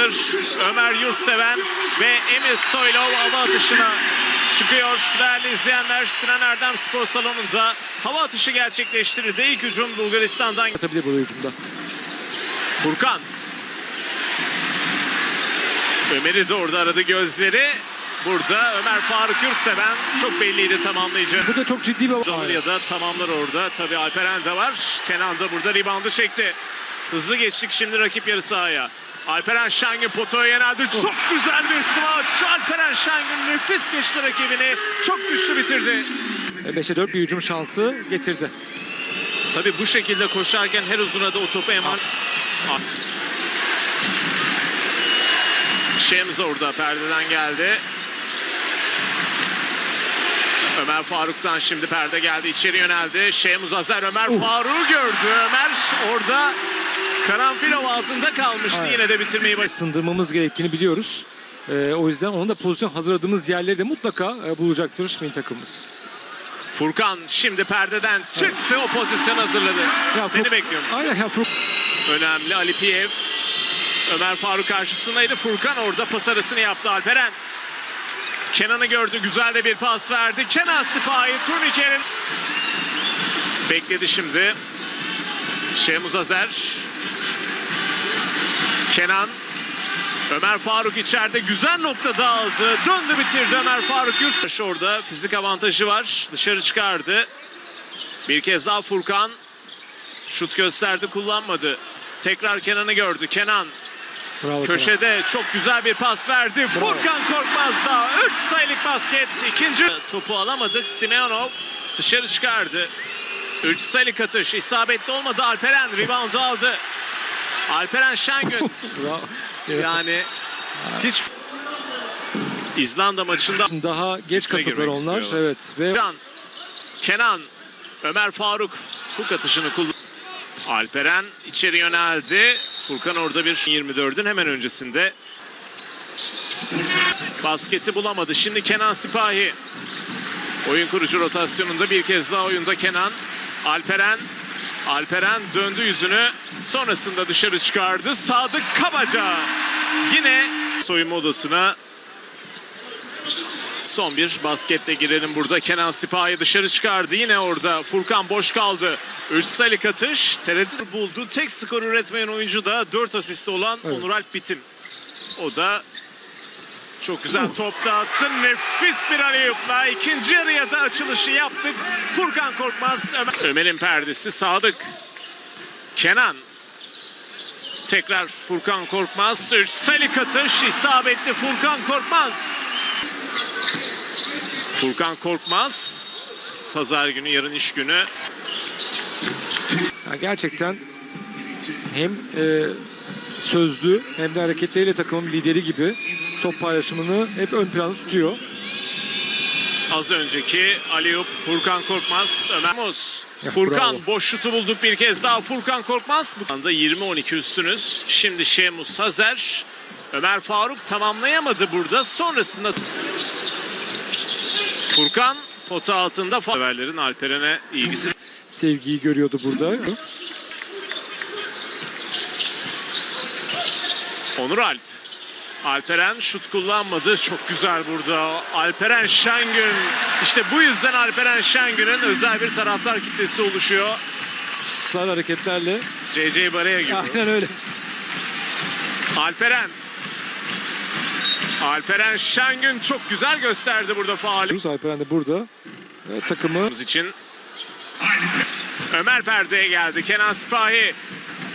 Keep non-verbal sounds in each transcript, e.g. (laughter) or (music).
hazır. Ömer Yurtseven ve Emil Stoylov hava atışına çıkıyor. Değerli izleyenler Sinan Erdem Spor Salonu'nda hava atışı gerçekleştirildi. İlk hücum Bulgaristan'dan Atabilir burada hücumda. Furkan. Ömer'i de orada aradı gözleri. Burada Ömer Faruk Yurtseven çok belliydi tamamlayıcı. Bu da çok ciddi bir... Olur ya da tamamlar orada. Tabii Alperen de var. Kenan da burada reboundu çekti. Hızlı geçtik şimdi rakip yarı sahaya. Alperen Şengün potoya yöneldi. Çok güzel bir smaç. Alperen Şengün nefis geçti rakibini. Çok güçlü bitirdi. 5'e 4 bir hücum şansı getirdi. Tabii bu şekilde koşarken her uzuna da o topu eman... Şems orada perdeden geldi. Ömer Faruk'tan şimdi perde geldi içeri yöneldi. Şems Azer Ömer Uh. Faruk'u gördü. Ömer orada Karanfilov altında kalmıştı. Evet. Yine de bitirmeyi başardı. Sındırmamız gerektiğini biliyoruz. Ee, o yüzden onun da pozisyon hazırladığımız yerleri de mutlaka e, bulacaktır milli takımımız. Furkan şimdi perdeden çıktı. O pozisyon hazırladı. Ya Seni Fur- bekliyorum. Aynen ya Furkan. Önemli Ali Piyev. Ömer Faruk karşısındaydı. Furkan orada pas arasını yaptı Alperen. Kenan'ı gördü. Güzel de bir pas verdi. Kenan Sipahi turnikenin. Bekledi şimdi. Şemuz Azer. Kenan. Ömer Faruk içeride güzel noktada aldı. Döndü bitirdi Ömer Faruk Yurt. Orada fizik avantajı var. Dışarı çıkardı. Bir kez daha Furkan. Şut gösterdi kullanmadı. Tekrar Kenan'ı gördü. Kenan Bravo. Kenan. köşede çok güzel bir pas verdi. Furkan Korkmaz da 3 sayılık basket. İkinci topu alamadık. Simeonov dışarı çıkardı. 3 sayılık atış. isabetli olmadı. Alperen rebound aldı. Alperen Şengün (laughs) yani hiç İzlanda maçında Daha geç katıldılar onlar. istiyorlar. Evet. Ve Kenan, Kenan, Ömer Faruk huk atışını kullandı. Alperen içeri yöneldi. Furkan orada bir 24'ün hemen öncesinde. Basketi bulamadı. Şimdi Kenan Sipahi. Oyun kurucu rotasyonunda bir kez daha oyunda Kenan. Alperen. Alperen döndü yüzünü. Sonrasında dışarı çıkardı. Sadık Kabaca. Yine soyunma odasına Son bir basketle girelim burada. Kenan Sipahi dışarı çıkardı. Yine orada Furkan boş kaldı. 3 sayılık atış. Tereddüt buldu. Tek skor üretmeyen oyuncu da 4 asisti olan Evet. Onur Alp Bitim. O da çok güzel top da attı. Nefis bir arayıpla ikinci yarıya da açılışı yaptık. Furkan Korkmaz. Ömer. Ömer'in perdesi Sadık. Kenan. Tekrar Furkan Korkmaz. 3 sayılık atış. isabetli Furkan Korkmaz. Furkan Korkmaz. Pazar günü, yarın iş günü. ya gerçekten hem e, sözlü hem de hareketleriyle takımın lideri gibi top paylaşımını hep ön planda tutuyor. Az önceki Aliyup, Furkan Korkmaz, Ömer Muz. Ya, Furkan bravo. boş şutu bulduk bir kez daha. Furkan Korkmaz. Bu anda 20-12 üstünüz. Şimdi Şemus Hazer. Ömer Faruk tamamlayamadı burada. Sonrasında Furkan pota altında haberlerin Alperen'e ilgisi. Sevgiyi görüyordu burada. Onur Alp. Alperen şut kullanmadı. Çok güzel burada. Alperen Şengün. İşte bu yüzden Alperen Şengün'ün özel bir taraftar kitlesi oluşuyor. Hareketlerle. CC Baraya gibi. Aynen öyle. Alperen. Alperen Şengün çok güzel gösterdi burada faali. Alperen de burada. Ve takımı için. Ömer perdeye geldi. Kenan Sipahi.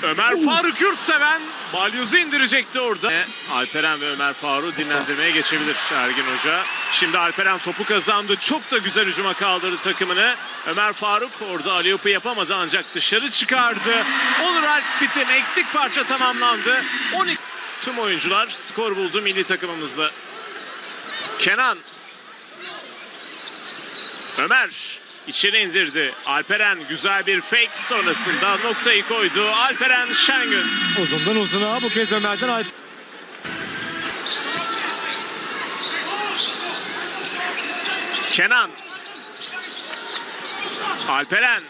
Ömer Faruk Yurtseven balyozu indirecekti orada. Alperen ve Ömer Faruk'u dinlendirmeye geçebilir Ergin Hoca. Şimdi Alperen topu kazandı. Çok da güzel hücuma kaldırdı takımını. Ömer Faruk orada Aliyop'u yapamadı ancak dışarı çıkardı. Onur Alp bitim eksik parça tamamlandı. 12 tüm oyuncular skor buldu milli takımımızda. Kenan Ömer içeri indirdi. Alperen güzel bir fake sonrasında noktayı koydu. Alperen Şengün. uzundan uzuna bu kez Ömer'den Alp. Kenan. Alperen.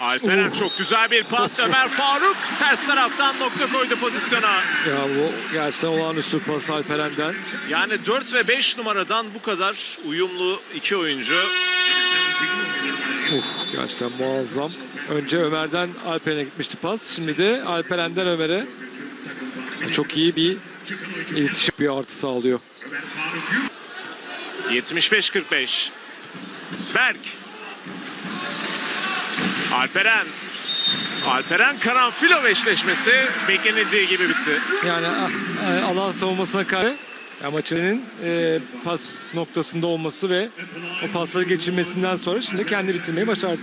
Alperen Oh. çok güzel bir pas. Ömer Faruk ters taraftan nokta koydu pozisyona. Ya bu gerçekten olağanüstü pas Alperen'den. Yani 4 ve 5 numaradan bu kadar uyumlu iki oyuncu. Uf, gerçekten muazzam. Önce Ömer'den Alperen'e gitmişti pas. Şimdi de Alperen'den Ömer'e çok iyi bir iletişim bir artı sağlıyor. 75-45. Berk. Alperen. Alperen Karanfilov eşleşmesi beklenildiği gibi bitti. Yani ah, eh, alan savunmasına karşı ya maçının e, pas noktasında olması ve o pasları geçirmesinden sonra şimdi kendi bitirmeyi başardı.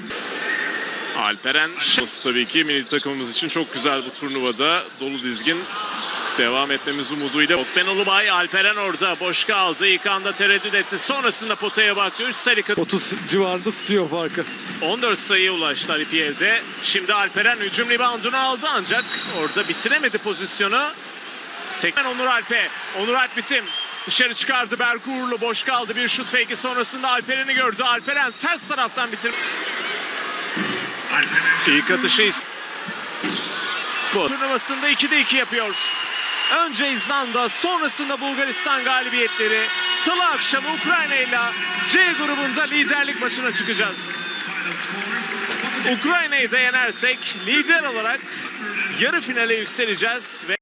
Alperen şans tabii ki milli takımımız için çok güzel bu turnuvada. Dolu dizgin devam etmemiz umuduyla. Otben Ulubay, Alperen orada boş kaldı. İlk anda tereddüt etti. Sonrasında potaya baktı. 3 sayı 30 civarında tutuyor farkı. 14 sayıya ulaştı Ali. Şimdi Alperen hücum reboundunu aldı ancak orada bitiremedi pozisyonu. Tekrar Onur Alp'e. Onur Alp bitim. Dışarı çıkardı Berk Uğurlu. Boş kaldı bir şut fake'i sonrasında Alperen'i gördü. Alperen ters taraftan bitir. İlk atışı bu. Turnuvasında 2'de 2 yapıyor. Önce İzlanda, sonrasında Bulgaristan galibiyetleri. Salı akşamı Ukrayna ile C grubunda liderlik maçına çıkacağız. Ukrayna'yı da yenersek lider olarak yarı finale yükseleceğiz ve